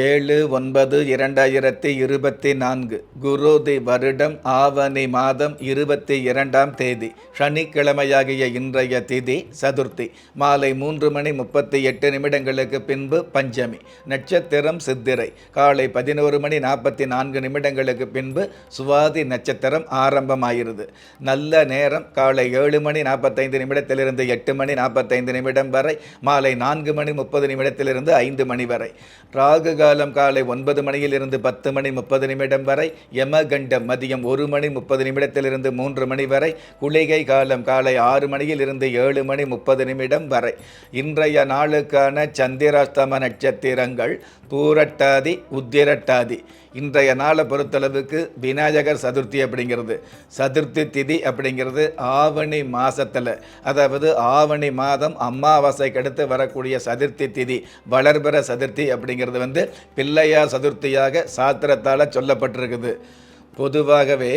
ஏழு ஒன்பது இரண்டாயிரத்தி இருபத்தி நான்கு குருதி வருடம் ஆவணி மாதம் இருபத்தி இரண்டாம் தேதி சனிக்கிழமையாகிய இன்றைய திதி சதுர்த்தி மாலை மூன்று மணி முப்பத்தி எட்டு நிமிடங்களுக்கு பின்பு பஞ்சமி நட்சத்திரம் சித்திரை காலை பதினோரு மணி நாற்பத்தி நான்கு நிமிடங்களுக்கு பின்பு சுவாதி நட்சத்திரம் ஆரம்பமாகிறது. நல்ல நேரம் காலை ஏழு மணி நாற்பத்தைந்து நிமிடத்திலிருந்து எட்டு மணி நாற்பத்தைந்து நிமிடம் வரை மாலை நான்கு மணி முப்பது நிமிடத்திலிருந்து ஐந்து மணி வரை. ராகு காலம் காலை ஒன்பது மணியிலிருந்து பத்து மணி முப்பது நிமிடம் வரை யமகண்டம் மதியம் ஒரு மணி முப்பது நிமிடத்திலிருந்து மூன்று மணி வரை குளிகை காலம் காலை ஆறு மணியிலிருந்து ஏழு மணி முப்பது நிமிடம் வரை. இன்றைய நாளுக்கான சந்திராஸ்தம நட்சத்திரங்கள் பூரட்டாதி உத்திரட்டாதி. இன்றைய நாளை பொறுத்தளவுக்கு விநாயகர் சதுர்த்தி அப்படிங்கிறது சதுர்த்தி திதி அப்படிங்கிறது ஆவணி மாதத்தில் அதாவது ஆவணி மாதம் அமாவாசைக்கு அடுத்து வரக்கூடிய சதுர்த்தி திதி வளர்பிற சதுர்த்தி அப்படிங்கிறது வந்து பிள்ளையார் சதுர்த்தியாக சாத்திரத்தால் சொல்லப்பட்டிருக்குது. பொதுவாகவே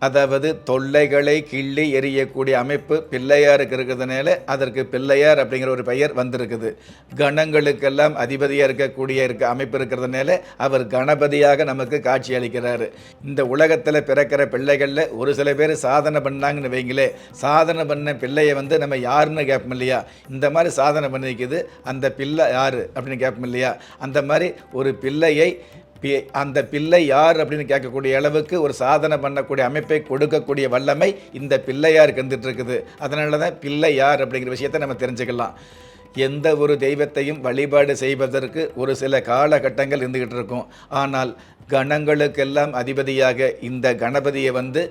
அதாவது தொல்லைகளை கிள்ளி எறியக்கூடிய அமைப்பு பிள்ளையாருக்கு இருக்கிறதுனால அதற்கு பிள்ளையார் அப்படிங்கிற ஒரு பெயர் வந்திருக்குது. கணங்களுக்கெல்லாம் அதிபதியாக இருக்கக்கூடிய இருக்க அமைப்பு இருக்கிறதுனால அவர் கணபதியாக நமக்கு காட்சி அளிக்கிறார். இந்த உலகத்தில் பிறக்கிற பிள்ளைகளில் ஒரு சில பேர் சாதனை பண்ணாங்கன்னு வைங்களே சாதனை பண்ண பிள்ளையை வந்து நம்ம யாருன்னு கேட்போம் இல்லையா? இந்த மாதிரி சாதனை பண்ணிக்குது அந்த பிள்ளை யார் அப்படின்னு கேட்போம் இல்லையா? அந்த மாதிரி ஒரு பிள்ளையை அந்த பிள்ளை யார் அப்படின்னு கேட்கக்கூடிய அளவுக்கு ஒரு சாதனை பண்ணக்கூடிய அமைப்பை கொடுக்கக்கூடிய வல்லமை இந்த பிள்ளையாருக்கு இருந்துட்டு இருக்குது அதனால தான் பிள்ளை யார் அப்படிங்கிற விஷயத்தை நம்ம தெரிஞ்சுக்கலாம். எந்த ஒரு தெய்வத்தையும் வழிபாடு செய்வதற்கு ஒரு சில காலகட்டங்கள் இருந்துக்கிட்டு இருக்கும். ஆனால் கணங்களுக்கெல்லாம் அதிபதியாக இந்த கணபதியை வந்து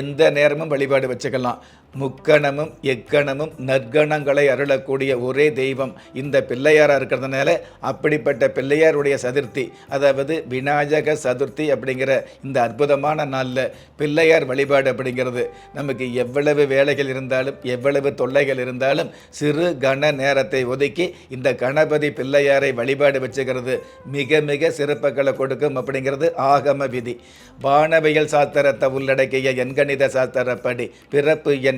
எந்த நேரமும் வழிபாடு வச்சுக்கலாம். முக்கணமும் எக்கணமும் நற்கணங்களை அருளக்கூடிய ஒரே தெய்வம் இந்த பிள்ளையாராக இருக்கிறதுனால அப்படிப்பட்ட பிள்ளையாருடைய சதுர்த்தி அதாவது விநாயக சதுர்த்தி அப்படிங்கிற இந்த அற்புதமான நாளில் பிள்ளையார் வழிபாடு அப்படிங்கிறது. நமக்கு எவ்வளவு வேலைகள் இருந்தாலும் எவ்வளவு தொல்லைகள் இருந்தாலும் சிறு கண நேரத்தை ஒதுக்கி இந்த கணபதி பிள்ளையாரை வழிபாடு வச்சுக்கிறது மிக மிக சிறப்புகளை கொடுக்கும் அப்படிங்கிறது ஆகம விதி. வானவியல் சாஸ்திரத்தை உள்ளடக்கிய எண்கணித சாஸ்திரப்படி பிறப்பு எண்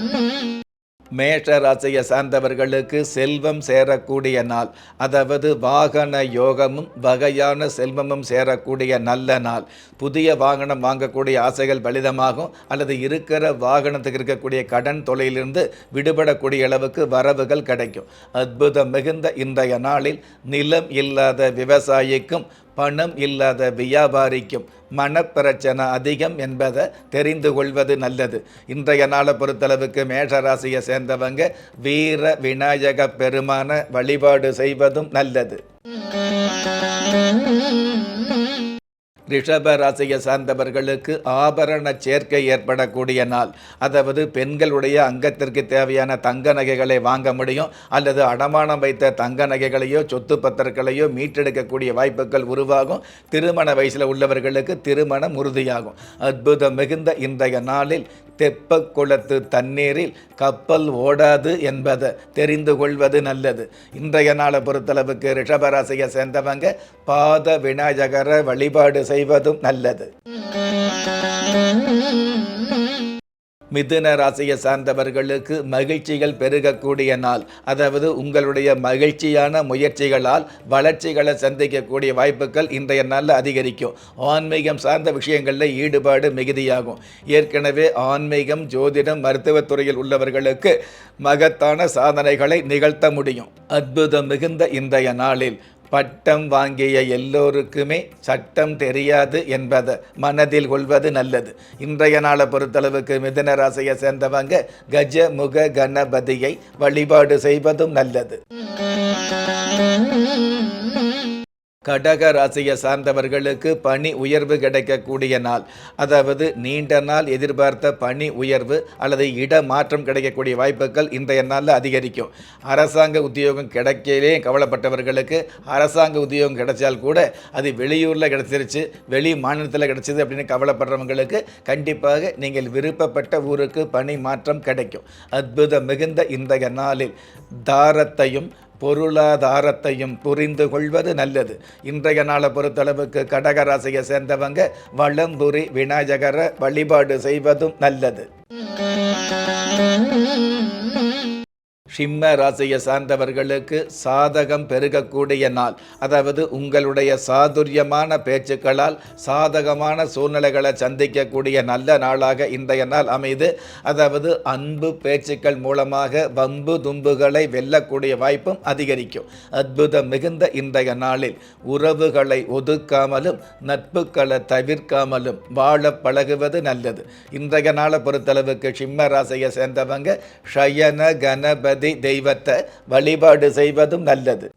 மேஷ ராசியை சார்ந்தவர்களுக்கு செல்வம் சேரக்கூடிய நாள் அதாவது வாகன யோகமும் வகையான செல்வமும் சேரக்கூடிய நல்ல நாள். புதிய வாகனம் வாங்கக்கூடிய ஆசைகள் பலிதமாகும் அல்லது இருக்கிற வாகனத்துக்கு இருக்கக்கூடிய கடன் தொலையிலிருந்து விடுபடக்கூடிய அளவுக்கு வரவுகள் கிடைக்கும். அற்புதம் மிகுந்த இன்றைய நாளில் நிலம் இல்லாத விவசாயிக்கும் பணம் இல்லாத வியாபாரிக்கும் மனப்பிரச்சனை அதிகம் என்பதை தெரிந்து கொள்வது நல்லது. இன்றைய நாளை பொறுத்தளவுக்கு மேஷராசியை சேர்ந்தவங்க வீர விநாயக பெருமான வழிபாடு செய்வதும் நல்லது. ரிஷப ராசியை சார்ந்தவர்களுக்கு ஆபரண சேர்க்கை ஏற்படக்கூடிய நாள். அதாவது பெண்களுடைய அங்கத்திற்கு தேவையான தங்க நகைகளை வாங்க முடியும். அல்லது அடமானம் வைத்த தங்க நகைகளையோ சொத்து பத்திரங்களையோ மீட்டெடுக்கக்கூடிய வாய்ப்புகள் உருவாகும். திருமண வயசில் உள்ளவர்களுக்கு திருமணம் உறுதியாகும். அற்புதம் மிகுந்த இன்றைய நாளில் தெப்ப குளத்து தண்ணீரில் கப்பல் ஓடாது என்பதை தெரிந்து கொள்வது நல்லது. இன்றைய நாளை பொறுத்தளவுக்கு ரிஷபராசியை சேர்ந்தவங்க பாத விநாயகர வழிபாடு செய்வதும் நல்லது. மிதுன ராசியை சார்ந்தவர்களுக்கு மகிழ்ச்சிகள் பெருகக்கூடிய நாள். அதாவது உங்களுடைய மகிழ்ச்சியான முயற்சிகளால் வளர்ச்சிகளை சந்திக்கக்கூடிய வாய்ப்புகள் இன்றைய நாளில் அதிகரிக்கும். ஆன்மீகம் சார்ந்த விஷயங்களில் ஈடுபாடு மிகுதியாகும். ஏற்கனவே ஆன்மீகம் ஜோதிடம் மருத்துவத்துறையில் உள்ளவர்களுக்கு மகத்தான சாதனைகளை நிகழ்த்த முடியும். அற்புதம் மிகுந்த இன்றைய நாளில் பட்டம் வாங்கிய எல்லோருக்குமே சட்டம் தெரியாது என்பதை மனதில் கொள்வது நல்லது. இன்றைய நாளை பொறுத்தளவுக்கு மிதுன ராசியை சேர்ந்தவங்க கஜ முக கணபதியை வழிபாடு செய்வதும் நல்லது. கடக ராசியை சார்ந்தவர்களுக்கு பணி உயர்வு கிடைக்கக்கூடிய நாள். அதாவது நீண்ட நாள் எதிர்பார்த்த பணி உயர்வு அல்லது இட மாற்றம் கிடைக்கக்கூடிய வாய்ப்புகள் இன்றைய நாளில் அதிகரிக்கும். அரசாங்க உத்தியோகம் கிடைக்கலே கவலைப்பட்டவர்களுக்கு அரசாங்க உத்தியோகம் கிடைச்சால் கூட அது வெளியூரில் கிடைச்சிருச்சு வெளி மாநிலத்தில் கிடைச்சிது அப்படின்னு கவலைப்படுறவங்களுக்கு கண்டிப்பாக நீங்கள் விருப்பப்பட்ட ஊருக்கு பணி மாற்றம் கிடைக்கும். அற்புதம் மிகுந்த இன்றைய நாளில் தாரத்தையும் பொருளாதாரத்தையும் புரிந்து கொள்வது நல்லது. இன்றைய நாளை பொறுத்தளவுக்கு கடகராசியை சேர்ந்தவங்க வளம்புரி விநாயகரை வழிபாடு செய்வதும் நல்லது. சிம்ம ராசியை சார்ந்தவர்களுக்கு சாதகம் பெருகக்கூடிய நாள். அதாவது உங்களுடைய சாதுரியமான பேச்சுக்களால் சாதகமான சூழ்நிலைகளை சந்திக்கக்கூடிய நல்ல நாளாக இன்றைய நாள் அமைது. அதாவது அன்பு பேச்சுக்கள் மூலமாக வம்பு தும்புகளை வெல்லக்கூடிய வாய்ப்பும் அதிகரிக்கும். அற்புதம் மிகுந்த இன்றைய நாளில் உறவுகளை ஒதுக்காமலும் நட்புகளை தவிர்க்காமலும் வாழ பழகுவது நல்லது. இன்றைய நாளை பொறுத்தளவுக்கு சிம்ம ராசியை சேர்ந்தவங்க ஷயன கணபதி தெய்வத்தை வழிபாடு செய்வதும் நல்லது.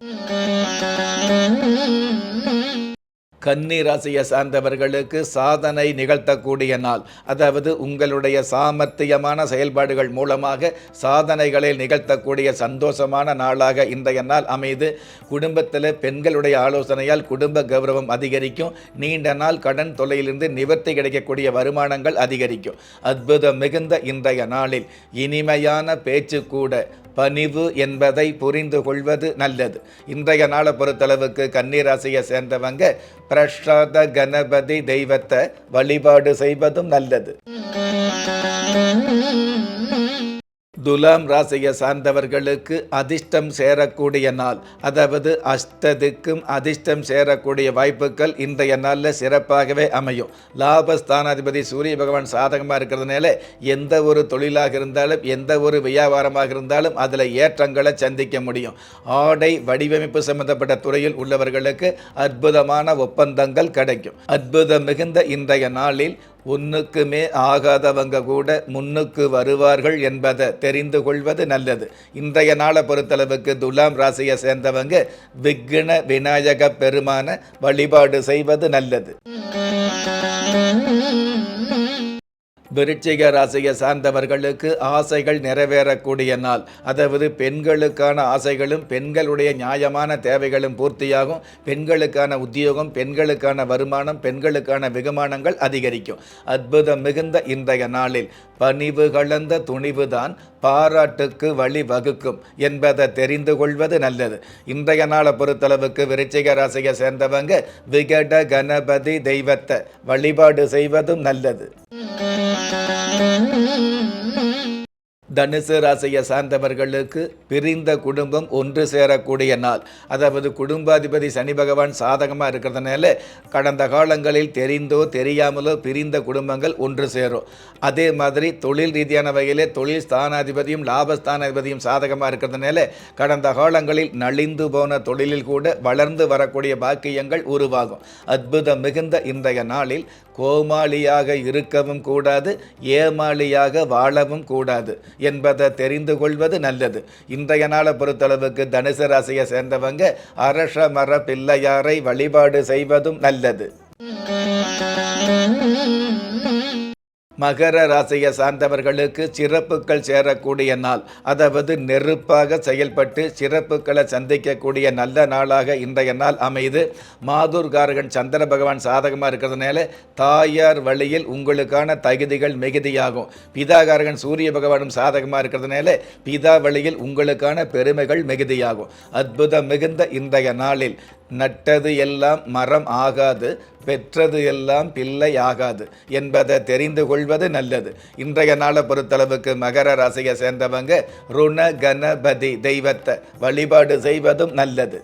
கன்னி ராசியை சார்ந்தவர்களுக்கு சாதனை நிகழ்த்தக்கூடிய நாள். அதாவது உங்களுடைய சாமர்த்தியமான செயல்பாடுகள் மூலமாக சாதனைகளை நிகழ்த்தக்கூடிய சந்தோஷமான நாளாக இன்றைய நாள் அமைது. குடும்பத்தில் பெண்களுடைய ஆலோசனையால் குடும்ப கௌரவம் அதிகரிக்கும். நீண்ட நாள் கடன் தொல்லையிலிருந்து நிவர்த்தி கிடைக்கக்கூடிய வருமானங்கள் அதிகரிக்கும். அற்புதம் மிகுந்த இன்றைய நாளில் இனிமையான பேச்சு கூட பணிவு என்பதை புரிந்து கொள்வது நல்லது. இன்றைய நாளை பொறுத்தளவுக்கு கன்னிராசியை சேர்ந்தவங்க பிரசாத கணபதி தெய்வத்தை வழிபாடு செய்வதும் நல்லது. துலாம் ராசியை சார்ந்தவர்களுக்கு அதிர்ஷ்டம் சேரக்கூடிய நாள். அதாவது அஷ்டதுக்கும் அதிர்ஷ்டம் சேரக்கூடிய வாய்ப்புகள் இன்றைய நாளில் சிறப்பாகவே அமையும். லாபஸ்தானாதிபதி சூரிய பகவான் சாதகமாக இருக்கிறதுனால எந்த ஒரு தொழிலாக இருந்தாலும் எந்த ஒரு வியாபாரமாக இருந்தாலும் அதில் ஏற்றங்களை சந்திக்க முடியும். ஆடை வடிவமைப்பு சம்பந்தப்பட்ட துறையில் உள்ளவர்களுக்கு அற்புதமான ஒப்பந்தங்கள் கிடைக்கும். அற்புதம் மிகுந்த இன்றைய நாளில் ஒன்றுக்குமே ஆகாதவங்க கூட முன்னுக்கு வருவார்கள் என்பதை தெரிந்து கொள்வது நல்லது. இன்றைய நாளை பொறுத்தளவுக்கு துலாம் ராசியை சேர்ந்தவங்க விக்ன விநாயக பெருமான வழிபாடு செய்வது நல்லது. விருச்சிக ராசியை சார்ந்தவர்களுக்கு ஆசைகள் நிறைவேறக்கூடிய நாள். அதாவது பெண்களுக்கான ஆசைகளும் பெண்களுடைய நியாயமான தேவைகளும் பூர்த்தியாகும். பெண்களுக்கான உத்தியோகம் பெண்களுக்கான வருமானம் பெண்களுக்கான வெகுமானங்கள் அதிகரிக்கும். அற்புதம் மிகுந்த இன்றைய நாளில். பணிவு கலந்த துணிவுதான் பாராட்டுக்கு வழி வகுக்கும் என்பதை தெரிந்து கொள்வது நல்லது. இன்றைய நாளை பொறுத்தளவுக்கு விருச்சிக ராசியை சேர்ந்தவங்க விகட கணபதி தெய்வத்தை வழிபாடு செய்வதும் நல்லது. தனுசு ராசியை சார்ந்தவர்களுக்கு பிரிந்த குடும்பம் ஒன்று சேரக்கூடிய நாள். அதாவது குடும்பாதிபதி சனி பகவான் சாதகமாக இருக்கிறதுனால கடந்த காலங்களில் தெரிந்தோ தெரியாமலோ பிரிந்த குடும்பங்கள் ஒன்று சேரும். அதே மாதிரி தொழில் ரீதியான வகையிலே தொழில் ஸ்தானாதிபதியும் லாபஸ்தானாதிபதியும் சாதகமாக இருக்கிறதுனால கடந்த காலங்களில் நலிந்து போன தொழிலில் கூட வளர்ந்து வரக்கூடிய பாக்கியங்கள் உருவாகும். அற்புதம் மிகுந்த இன்றைய நாளில் கோமாளியாக இருக்கவும் கூடாது ஏமாளியாக வாழவும் கூடாது. என்பதை தெரிந்து கொள்வது நல்லது. இன்றைய நாளை பொறுத்தளவுக்கு தனுசு ராசியை சேர்ந்தவங்க அரச மர பிள்ளையாரை வழிபாடு செய்வதும் நல்லது. Mm-hmm. மகர ராசியை சார்ந்தவர்களுக்கு சிறப்புகள் சேரக்கூடிய நாள். அதாவது நெருப்பாக செயல்பட்டு சிறப்புகளை சந்திக்கக்கூடிய நல்ல நாளாக இன்றைய நாள் அமைது மாதூர்காரகன் சந்திர பகவான் சாதகமாக இருக்கிறதுனால தாயார் வழியில் உங்களுக்கான தகுதிகள் மிகுதியாகும். பிதாகாரகன் சூரிய பகவானும் சாதகமாக இருக்கிறதுனால பிதா வழியில் உங்களுக்கான பெருமைகள் மிகுதியாகும். அற்புதம் மிகுந்த இன்றைய நாளில். நட்டது எல்லாம் மரம் ஆகாது. பெற்றது எல்லாம் பிள்ளை ஆகாது என்பதை தெரிந்து கொள்வது நல்லது. இன்றைய நாளை பொறுத்தளவுக்கு மகர ராசியை சேர்ந்தவங்க ருண கணபதி தெய்வத்தை வழிபாடு செய்வதும் நல்லது.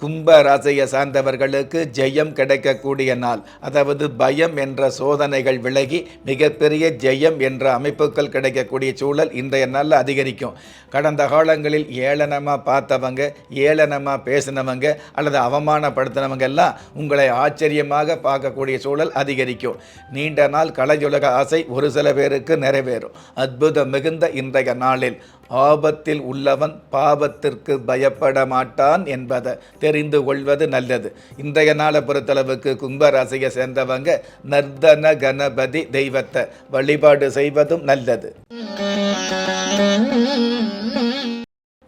கும்ப ராசியை சார்ந்தவர்களுக்கு ஜெயம் கிடைக்கக்கூடிய நாள். அதாவது பயம் என்ற சோதனைகள் விலகி மிகப்பெரிய ஜெயம் என்ற அமைப்புகள் கிடைக்கக்கூடிய சூழல் இன்றைய நாளில் அதிகரிக்கும். கடந்த காலங்களில் ஏளனமாக பார்த்தவங்க ஏளனமாக பேசினவங்க அல்லது அவமானப்படுத்தினவங்க எல்லாம் உங்களை ஆச்சரியமாக பார்க்கக்கூடிய சூழல் அதிகரிக்கும். நீண்ட நாள் கலையுலக ஆசை ஒரு சில பேருக்கு நிறைவேறும். அற்புதம் மிகுந்த இன்றைய நாளில். ஆபத்தில் உள்ளவன் பாவத்திற்கு பயப்பட மாட்டான் என்பதை தெரிந்து கொள்வது நல்லது. இன்றைய நாளை பொறுத்தளவுக்கு கும்பராசியை சேர்ந்தவங்க நர்தன கணபதி தெய்வத்தை வழிபாடு செய்வதும் நல்லது.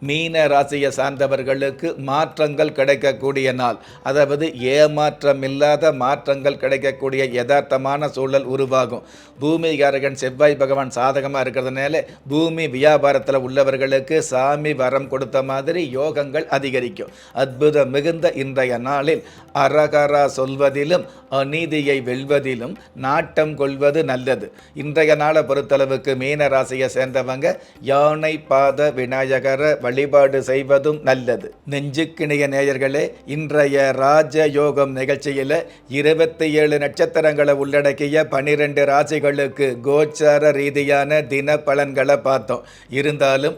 மீன ராசியை சார்ந்தவர்களுக்கு மாற்றங்கள் கிடைக்கக்கூடிய நாள். அதாவது ஏமாற்றம் இல்லாத மாற்றங்கள் கிடைக்கக்கூடிய யதார்த்தமான சூழல் உருவாகும். பூமிகாரகன் செவ்வாய் பகவான் சாதகமாக இருக்கிறதுனால பூமி வியாபாரத்தில் உள்ளவர்களுக்கு சாமி வரம் கொடுத்த மாதிரி யோகங்கள் அதிகரிக்கும். அற்புதம் மிகுந்த இன்றைய நாளில் அரகரா சொல்வதிலும் அநீதியை வெல்வதிலும் நாட்டம் கொள்வது நல்லது. இன்றைய நாளை பொறுத்தளவுக்கு மீன ராசியை சேர்ந்தவங்க யானை பாத விநாயகர வழிபாடு செய்வதும் நல்லது. நெஞ்சுக்கிணைய நேயர்களே இன்றைய ராஜ யோகம் நிகழ்ச்சியில் இருபத்தி ஏழு நட்சத்திரங்களை உள்ளடக்கிய பனிரெண்டு ராசிகளுக்கு கோச்சார ரீதியான தின பலன்களை பார்த்தோம். இருந்தாலும்